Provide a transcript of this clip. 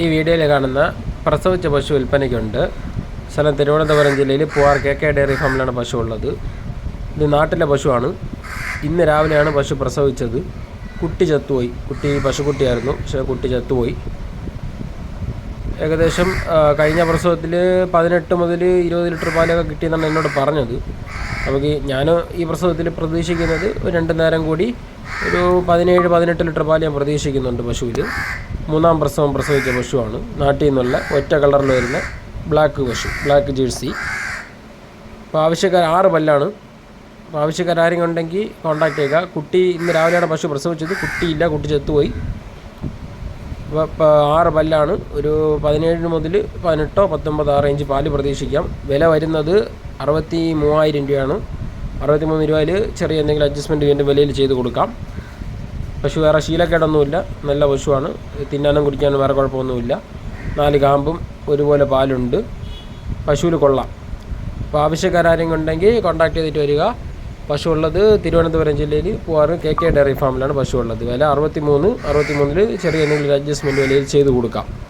ഈ വീഡിയോയിൽ കാണുന്ന പ്രസവിച്ച പശു വിൽപ്പനയ്ക്കുണ്ട്. സ്ഥലം തിരുവനന്തപുരം ജില്ലയിൽ പൂവാർ കെ കെ ഡയറി ഫാമിലാണ് പശു ഉള്ളത് ഇത് നാട്ടിലെ പശുവാണ്. ഇന്ന് രാവിലെയാണ് പശു പ്രസവിച്ചത്. കുട്ടി ചത്തുപോയി. കുട്ടി പശുക്കുട്ടിയായിരുന്നു. പക്ഷേ കുട്ടി ചത്തുപോയി. ഏകദേശം കഴിഞ്ഞ പ്രസവത്തിൽ പതിനെട്ട് മുതൽ ഇരുപത് ലിറ്റർ പാലൊക്കെ കിട്ടിയെന്നാണ് എന്നോട് പറഞ്ഞത്. നമുക്ക് ഞാൻ ഈ പ്രസവത്തിൽ പ്രതീക്ഷിക്കുന്നത് ഒരു രണ്ട് നേരം കൂടി ഒരു പതിനേഴ് പതിനെട്ട് ലിറ്റർ പാൽ ഞാൻ പ്രതീക്ഷിക്കുന്നുണ്ട് പശുവിൽ മൂന്നാം പ്രസവം പ്രസവിച്ച പശുവാണ്. നാട്ടിൽ നിന്നുള്ള ഒറ്റ കളറിൽ വരുന്ന ബ്ലാക്ക് പശു ബ്ലാക്ക് ജേഴ്സി. അപ്പോൾ ആവശ്യക്കാർ ആറ് പല്ലാണ്. അപ്പോൾ ആവശ്യക്കാർ ആരെങ്കിലും ഉണ്ടെങ്കിൽ കോൺടാക്ട് ചെയ്യുക കുട്ടി ഇന്ന് രാവിലെയാണ് പശു പ്രസവിച്ചത്. കുട്ടിയില്ല കുട്ടി ചത്തുപോയി. അപ്പോൾ ആറ് പല്ലാണ്. ഒരു പതിനേഴ് മുതൽ പതിനെട്ടോ പത്തൊമ്പത് ആ റേഞ്ച് പാൽ പ്രതീക്ഷിക്കാം. വില വരുന്നത് അറുപത്തി മൂവായിരം രൂപയാണ്. അറുപത്തി മൂന്ന് രൂപയിൽ ചെറിയ എന്തെങ്കിലും അഡ്ജസ്റ്റ്മെന്റ് വീണ്ടും വിലയിൽ ചെയ്ത് കൊടുക്കാം. പശു വേറെ ശീലക്കേടൊന്നുമില്ല. നല്ല പശുവാണ്. തിന്നാനും കുടിക്കാനും വേറെ കുഴപ്പമൊന്നുമില്ല. നാല് കാമ്പും ഒരുപോലെ പാലുണ്ട്. പശുവിൽ കൊള്ളാം. അപ്പോൾ ആവശ്യക്കാരെങ്കിലും ഉണ്ടെങ്കിൽ കോൺടാക്ട് ചെയ്തിട്ട് വരിക. പശു ഉള്ളത് തിരുവനന്തപുരം ജില്ലയിൽ പൂവാറ് കെ കെ ഡയറി ഫാമിലാണ് പശു ഉള്ളത്. വില അറുപത്തി മൂന്ന് അറുപത്തി മൂന്നിൽ ചെറിയ എന്തെങ്കിലും അഡ്ജസ്റ്റ്മെന്റ് വിലയിൽ ചെയ്ത് കൊടുക്കാം.